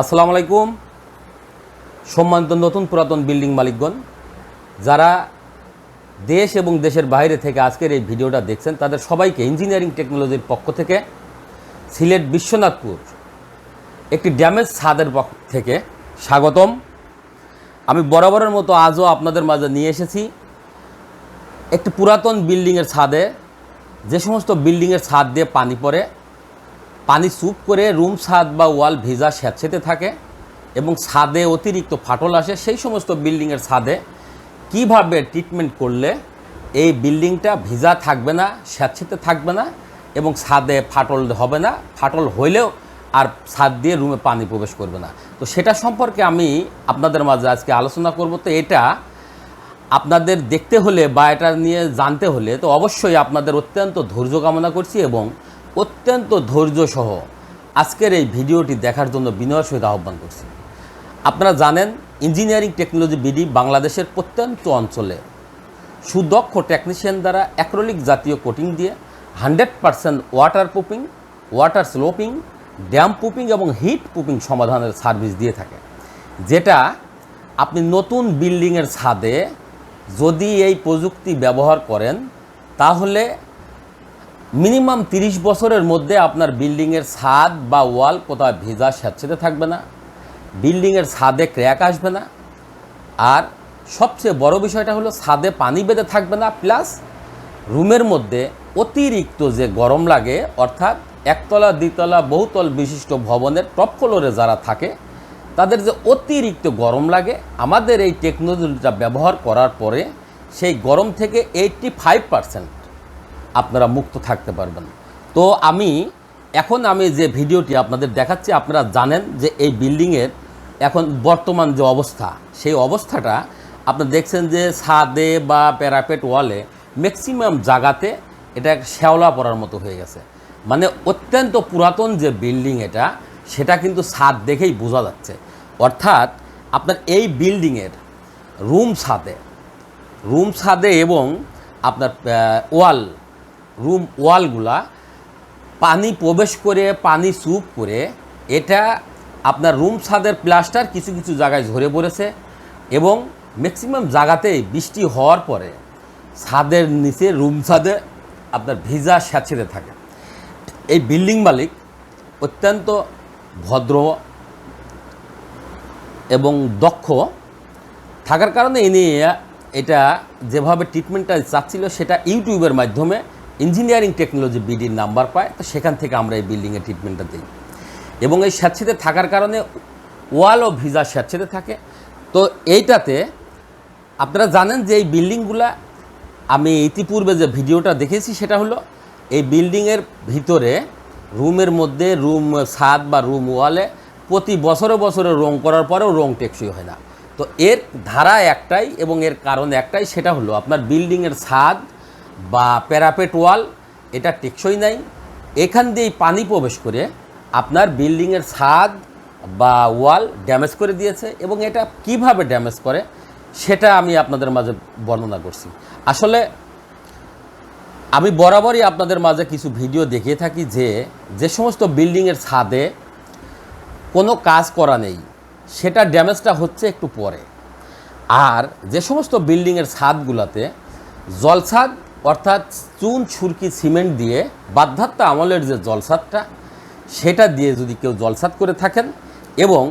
আসসালামু আলাইকুম। সম্মানিত নতুন পুরাতন বিল্ডিং মালিকগণ, যারা দেশ এবং দেশের বাইরে থেকে আজকের এই ভিডিওটা দেখছেন, তাদের সবাইকে ইঞ্জিনিয়ারিং টেকনোলজির পক্ষ থেকে সিলেট বিশ্বনাথপুর একটি ড্যামেজ ছাদের পক্ষ থেকে স্বাগতম। আমি বরাবরের মতো আজও আপনাদের মাঝে নিয়ে এসেছি একটি পুরাতন বিল্ডিংয়ের ছাদে। যে সমস্ত বিল্ডিংয়ের ছাদ দিয়ে পানি পড়ে পানি চুপ করে রুম ছাদ বা ওয়াল ভিজা স্যাঁতসেতে থাকে এবং ছাদে অতিরিক্ত ফাটল আসে, সেই সমস্ত বিল্ডিংয়ের ছাদে কীভাবে ট্রিটমেন্ট করলে এই বিল্ডিংটা ভিজা থাকবে না, স্যাঁতসেতে থাকবে না এবং ছাদে ফাটল হবে না, ফাটল হইলেও আর ছাদ দিয়ে রুমে পানি প্রবেশ করবে না? তো সেটা সম্পর্কে আমি আপনাদের মাঝে আজকে আলোচনা করব। তো এটা আপনাদের দেখতে হলে বা এটা নিয়ে জানতে হলে তো অবশ্যই আপনাদের অত্যন্ত ধৈর্য কামনা করছি এবং অত্যন্ত ধৈর্য সহ আজকের এই ভিডিওটি দেখার জন্য বিনয়ের সহিত আহ্বান করছি। আপনারা জানেন, ইঞ্জিনিয়ারিং টেকনোলজি বিডি বাংলাদেশের প্রত্যন্ত অঞ্চলে সুদক্ষ টেকনিশিয়ান দ্বারা অ্যাক্রোলিক জাতীয় কোটিং দিয়ে hundred percent water proofing water sloping damp পুপিং এবং হিট প্রুফিং সমাধানের সার্ভিস দিয়ে থাকে। যেটা আপনি নতুন বিল্ডিংয়ের ছাদে যদি এই প্রযুক্তি ব্যবহার করেন, তাহলে মিনিমাম তিরিশ বছরের মধ্যে আপনার বিল্ডিংয়ের ছাদ বা ওয়াল কোথাও ভেজা স্যাঁতসেতে থাকবে না, বিল্ডিংয়ের ছাদে ক্র্যাক আসবে না, আর সবচেয়ে বড় বিষয়টা হলো ছাদে পানি বেঁধে থাকবে না, প্লাস রুমের মধ্যে অতিরিক্ত যে গরম লাগে, অর্থাৎ একতলা দ্বিতলা বহুতল বিশিষ্ট ভবনের টপ ফ্লোরে যারা থাকে, তাদের যে অতিরিক্ত গরম লাগে, আমাদের এই টেকনোলজিটা ব্যবহার করার পরে সেই গরম থেকে এইটটি ফাইভ পারসেন্ট আপনারা মুক্ত থাকতে পারবেন। তো আমি, এখন আমি যে ভিডিওটি আপনাদের দেখাচ্ছি, আপনারা জানেন যে এই বিল্ডিংয়ের এখন বর্তমান যে অবস্থা, সেই অবস্থাটা আপনি দেখছেন যে ছাদে বা প্যারাপেট ওয়ালে ম্যাক্সিমাম জায়গাতে এটা শ্যাওলা পড়ার মতো হয়ে গেছে। মানে অত্যন্ত পুরাতন যে বিল্ডিং এটা, সেটা কিন্তু ছাদ দেখেই বোঝা যাচ্ছে। অর্থাৎ আপনার এই বিল্ডিংয়ের রুম ছাদে রুম ছাদে এবং আপনার ওয়াল রুম ওয়ালগুলা পানি প্রবেশ করে, পানি চুপ করে, এটা আপনার রুম ছাদের প্লাস্টার কিছু কিছু জায়গায় ঝরে পড়েছে এবং ম্যাক্সিমাম জায়গাতেই বৃষ্টি হওয়ার পরে ছাদের নিচে রুম ছাদে আপনার ভিজা স্যাঁচেতে থাকে। এই বিল্ডিং মালিক অত্যন্ত ভদ্র এবং দক্ষ। থাকার কারণে ইনি এটা যেভাবে ট্রিটমেন্টটা চাচ্ছিল সেটা ইউটিউবের মাধ্যমে ইঞ্জিনিয়ারিং টেকনোলজি বিডির নাম্বার পায়, তো সেখান থেকে আমরা এই বিল্ডিংয়ে ট্রিটমেন্টটা দিই। এবং এই স্যাঁতসেতে থাকার কারণে ওয়াল ও ভিজা স্যাঁতসেতে থাকে। তো এইটাতে আপনারা জানেন যে এই বিল্ডিংগুলা আমি ইতিপূর্বে যে ভিডিওটা দেখেছি সেটা হলো, এই বিল্ডিংয়ের ভিতরে রুমের মধ্যে রুম ছাদ বা রুম ওয়ালে প্রতি বছরে বছরে রং করার পরেও রং টেকসই হয় না। তো এর ধারা একটাই এবং এর কারণ একটাই, সেটা হলো আপনার বিল্ডিংয়ের ছাদ বা প্যারাপেট ওয়াল, এটা টেকসই নাই। এখান দিয়েই পানি প্রবেশ করে আপনার বিল্ডিংয়ের ছাদ বা ওয়াল ড্যামেজ করে দিয়েছে এবং এটা কীভাবে ড্যামেজ করে সেটা আমি আপনাদের মাঝে বর্ণনা করছি। আসলে আমি বরাবরই আপনাদের মাঝে কিছু ভিডিও দেখিয়ে থাকি যে যে সমস্ত বিল্ডিংয়ের ছাদে কোনো কাজ করা নেই, সেটা ড্যামেজটা হচ্ছে একটু পরে। আর যে সমস্ত বিল্ডিংয়ের ছাদগুলোতে জলছাদ অর্থাৎ চুন, ছুরকি, সিমেন্ট দিয়ে বাধ্যাত্ম আমলের যে জলছাদটা সেটা দিয়ে যদি কেউ জলছাদ করে থাকেন এবং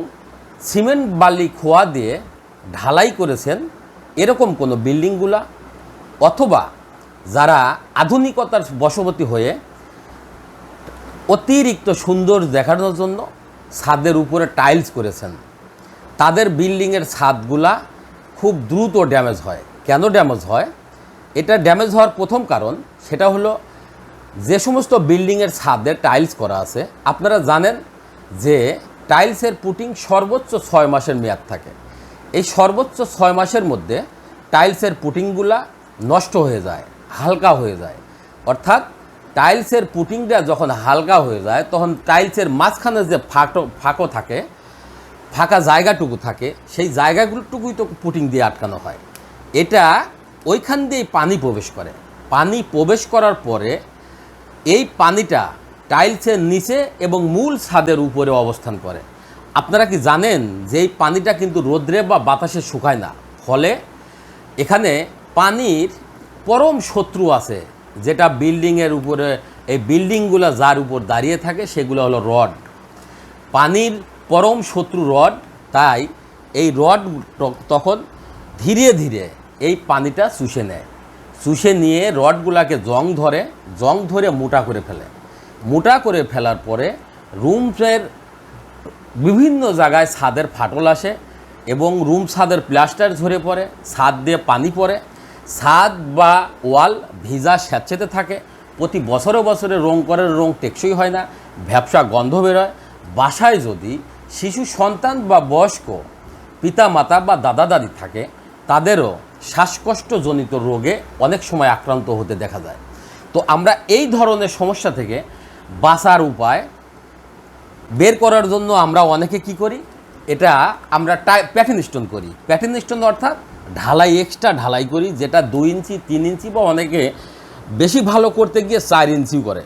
সিমেন্ট বালি খোয়া দিয়ে ঢালাই করেছেন, এরকম কোনো বিল্ডিংগুলা অথবা যারা আধুনিকতার বশবর্তী হয়ে অতিরিক্ত সুন্দর দেখানোর জন্য ছাদের উপরে টাইলস করেছেন, তাদের বিল্ডিংয়ের ছাদগুলা খুব দ্রুত ড্যামেজ হয়। কেন ড্যামেজ হয়? এটা ড্যামেজ হওয়ার প্রথম কারণ, সেটা হলো যে সমস্ত বিল্ডিংয়ের ছাদে টাইলস করা আছে, আপনারা জানেন যে টাইলসের পুটিং সর্বোচ্চ ছয় মাসের মেয়াদ থাকে। এই সর্বোচ্চ ছয় মাসের মধ্যে টাইলসের পুটিংগুলা নষ্ট হয়ে যায়, হালকা হয়ে যায়। অর্থাৎ টাইলসের পুটিংটা যখন হালকা হয়ে যায়, তখন টাইলসের মাঝখানে যে ফাটো ফাঁকো থাকে, ফাঁকা জায়গাটুকু থাকে, সেই জায়গাগুলোটুকুই তো পুটিং দিয়ে আটকানো হয়। এটা ওইখান দিয়েই পানি প্রবেশ করে। পানি প্রবেশ করার পরে এই পানিটা টাইলসের নিচে এবং মূল ছাদের উপরে অবস্থান করে। আপনারা কি জানেন যে এই পানিটা কিন্তু রোদ্রে বা বাতাসে শুকায় না? ফলে এখানে পানির পরম শত্রু আছে, যেটা বিল্ডিংয়ের উপরে, এই বিল্ডিংগুলো যার উপর দাঁড়িয়ে থাকে, সেগুলো হলো রড পানির পরম শত্রু রড তাই এই রড তখন ধীরে ধীরে এই পানিটা শুষে নেয়। শুষে নিয়ে রডগুলাকে জং ধরে জং ধরে মোটা করে ফেলে। মোটা করে ফেলার পরে রুমসের বিভিন্ন জায়গায় ছাদের ফাটল আসে এবং রুম ছাদের প্লাস্টার ঝরে পড়ে, ছাদ দিয়ে পানি পড়ে। ছাদ বা ওয়াল ভিজা স্যাঁচেতে থাকে। প্রতি বছরে বছরে রং করার রং টেকসই হয় না, ভ্যাবসা গন্ধ বেরোয়। বাসায় যদি শিশু সন্তান বা বয়স্ক পিতা মাতা বা দাদা দাদি থাকে তাদেরও শ্বাসকষ্টজনিত রোগে অনেক সময় আক্রান্ত হতে দেখা যায়। তো আমরা এই ধরনের সমস্যা থেকে বাঁচার উপায় বের করার জন্য আমরা অনেকে কি করি? এটা আমরা প্যাটার্ন স্টোন করি। প্যাটার্ন স্টোন অর্থাৎ ঢালাই এক্সট্রা ঢালাই করি, যেটা দুই ইঞ্চি, তিন ইঞ্চি বা অনেকে বেশি ভালো করতে গিয়ে চার ইঞ্চিও করে।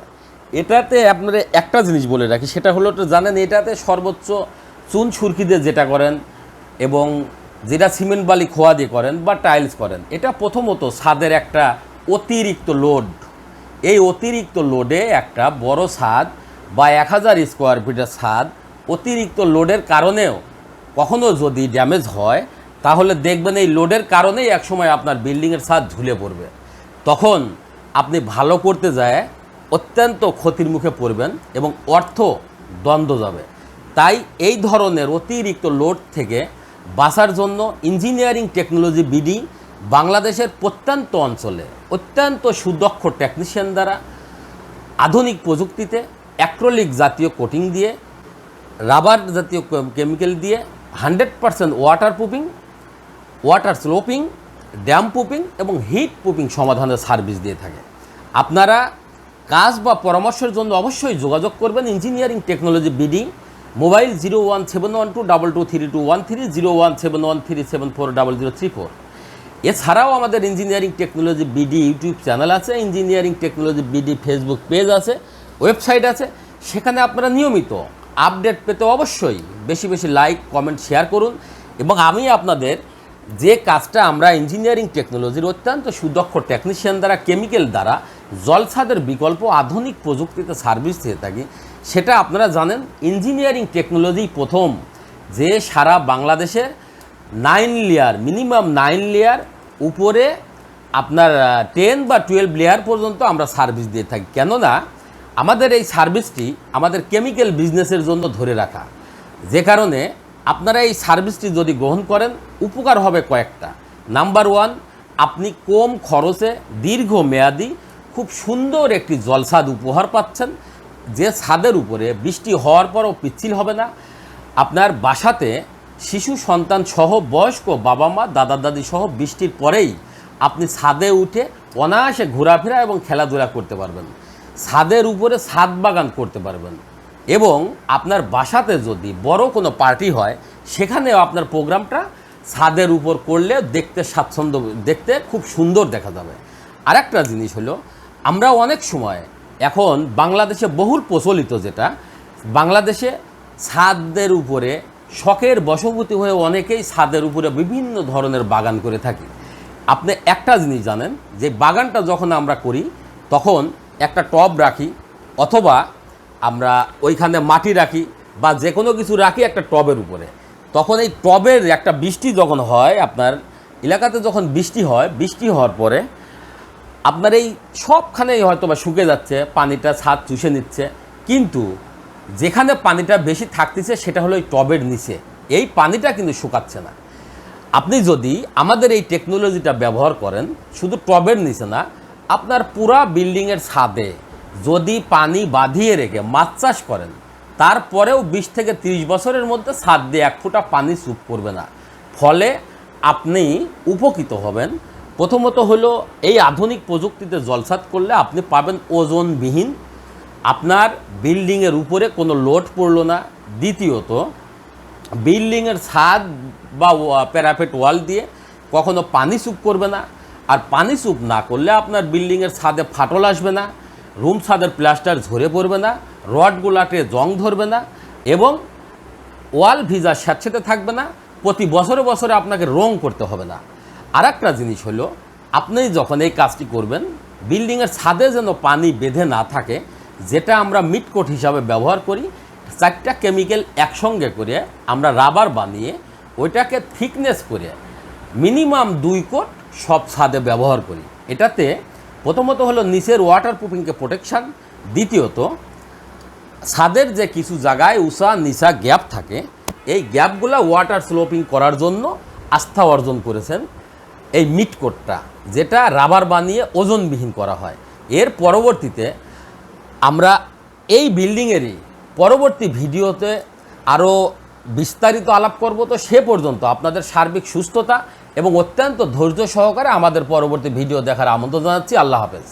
এটাতে আপনারা একটা জিনিস বলে রাখি, সেটা হলো তো জানেন, এটাতে সর্বোচ্চ চুন সুরকি দিয়ে যেটা করেন এবং যেটা সিমেন্ট বালি খোয়া দিয়ে করেন বা টাইলস করেন, এটা প্রথমত ছাদের একটা অতিরিক্ত লোড এই অতিরিক্ত লোডে একটা বড় ছাদ বা এক হাজার স্কোয়ার ফিটের ছাদ অতিরিক্ত লোডের কারণেও কখনও যদি ড্যামেজ হয়, তাহলে দেখবেন এই লোডের কারণেই একসময় আপনার বিল্ডিংয়ের ছাদ ঝুলে পড়বে। তখন আপনি ভালো করতে যায়, অত্যন্ত ক্ষতির মুখে পড়বেন এবং অর্থ দ্বন্দ্ব যাবে। তাই এই ধরনের অতিরিক্ত লোড থেকে বাঁচার জন্য ইঞ্জিনিয়ারিং টেকনোলজি বিডি বাংলাদেশের প্রত্যন্ত অঞ্চলে অত্যন্ত সুদক্ষ টেকনিশিয়ান দ্বারা আধুনিক প্রযুক্তিতে অ্যাক্রোলিক জাতীয় কোটিং দিয়ে রাবার জাতীয় কেমিক্যাল দিয়ে hundred percent water proofing water sloping damp proofing এবং হিট প্রুফিং সমাধানের সার্ভিস দিয়ে থাকে। আপনারা কাজ বা পরামর্শের জন্য অবশ্যই যোগাযোগ করবেন engineering technology BD mobile zero one seven one two double two three two one three zero one seven one three seven four double zero three four. এছাড়াও আমাদের engineering technology BD YouTube channel আছে, engineering technology BD Facebook page আছে, website আছে, সেখানে আপনারা নিয়মিত update পেতে অবশ্যই বেশি বেশি লাইক, কমেন্ট, শেয়ার করুন এবং আমি আপনাদের যে কাজটা আমরা ইঞ্জিনিয়ারিং টেকনোলজির অত্যন্ত সুদক্ষ টেকনিশিয়ান দ্বারা, কেমিক্যাল দ্বারা জলছাদের বিকল্প আধুনিক প্রযুক্তিতে সার্ভিস দিয়ে থাকি সেটা আপনারা জানেন ইঞ্জিনিয়ারিং টেকনোলজি প্রথম যে সারা বাংলাদেশে nine layer minimum nine layer উপরে আপনার টেন বা টুয়েলভ লেয়ার পর্যন্ত আমরা সার্ভিস দিয়ে থাকি। কেননা আমাদের এই সার্ভিসটি আমাদের কেমিক্যাল বিজনেসের জন্য ধরে রাখা। যে কারণে আপনারা এই সার্ভিসটি যদি গ্রহণ করেন, উপকার হবে কয়েকটা। নাম্বার ওয়ান আপনি কম খরচে দীর্ঘ মেয়াদি খুব সুন্দর একটি জলসাদ উপহার পাচ্ছেন। যে ছাদের উপরে বৃষ্টি হওয়ার পরও পিচ্ছিল হবে না, আপনার বাসাতে শিশু সন্তান সহ বয়স্ক বাবা মা, দাদা দাদি সহ বৃষ্টির পরেই আপনি ছাদে উঠে অনায়াসে ঘোরাফেরা এবং খেলাধুলা করতে পারবেন। ছাদের উপরে ছাদ বাগান করতে পারবেন এবং আপনার বাসাতে যদি বড় কোনো পার্টি হয়, সেখানেও আপনার প্রোগ্রামটা ছাদের উপর করলে দেখতে স্বাচ্ছন্দ্য, দেখতে খুব সুন্দর দেখা যাবে। আরেকটা জিনিস হলো, আমরা অনেক সময় এখন বাংলাদেশে বহুল প্রচলিত যেটা, বাংলাদেশে ছাদের উপরে, শখের বশবর্তী হয়ে অনেকেই ছাদের উপরে বিভিন্ন ধরনের বাগান করে থাকি। আপনি একটা জিনিস জানেন, যে বাগানটা যখন আমরা করি, তখন একটা টব রাখি, অথবা আমরা ওইখানে মাটি রাখি, বা যে কোনো কিছু রাখি একটা টবের উপরে। তখন এই টবের একটা বৃষ্টি যখন হয়, আপনার এলাকাতে যখন বৃষ্টি হয়, বৃষ্টি হওয়ার পরে আপনার এই সবখানেই হয়তো বা শুকে যাচ্ছে, পানিটা ছাদ চুষে নিচ্ছে। কিন্তু যেখানে পানিটা বেশি থাকতেছে, সেটা হলো এই টবের নিচে। এই পানিটা কিন্তু শুকাচ্ছে না। আপনি যদি আমাদের এই টেকনোলজিটা ব্যবহার করেন, শুধু টবের নিচে না, আপনার পুরা বিল্ডিংয়ের ছাদে যদি পানি বাঁধিয়ে রেখে মাছ চাষ করেন, তারপরেও বিশ থেকে তিরিশ বছরের মধ্যে ছাদ দিয়ে এক ফোঁটা পানি চুপ করবে না। ফলে আপনি উপকৃত হবেন প্রথমত হলো, এই আধুনিক প্রযুক্তিতে জলসাত করলে আপনি পাবেন ওজনবিহীন। আপনার বিল্ডিংয়ের উপরে কোনো লোড পড়ল না। দ্বিতীয়ত, বিল্ডিংয়ের ছাদ বা প্যারাফেট ওয়াল দিয়ে কখনো পানি চুপ করবে না। আর পানি চুপ না করলে আপনার বিল্ডিংয়ের ছাদে ফাটল আসবে না, রুম ছাদের প্লাস্টার ঝরে পড়বে না রডগুলাতে জং ধরবে না এবং ওয়াল ভিজা স্যাঁতসেঁতে থাকবে না। প্রতি বছরে বছরে আপনাকে রং করতে হবে না। আর একটা জিনিস হলো, আপনি যখন এই কাজটি করবেন, বিল্ডিংয়ের ছাদে যেন পানি বেঁধে না থাকে, যেটা আমরা মিটকোট হিসাবে ব্যবহার করি, চারটা কেমিক্যাল একসঙ্গে করে আমরা রাবার বানিয়ে ওইটাকে থিকনেস করে মিনিমাম দুই কোট সব ছাদে ব্যবহার করি। এটাতে প্রথমত হলো নিচের ওয়াটার প্রুফিংকে প্রোটেকশান দ্বিতীয়ত ছাদের যে কিছু জায়গায় উষা নিচা গ্যাপ থাকে, এই গ্যাপগুলো ওয়াটার স্লোপিং করার জন্য আস্থা অর্জন করেছেন এই মিটকোটটা যেটা রাবার বানিয়ে ওজনবিহীন করা হয়। এর পরবর্তীতে আমরা এই বিল্ডিংয়েরই পরবর্তী ভিডিওতে আরও বিস্তারিত আলাপ করব। তো সে পর্যন্ত আপনাদের সার্বিক সুস্থতা এবং অত্যন্ত ধৈর্য সহকারে আমাদের পরবর্তী ভিডিও দেখার আমন্ত্রণ জানাচ্ছি। আল্লাহ হাফেজ।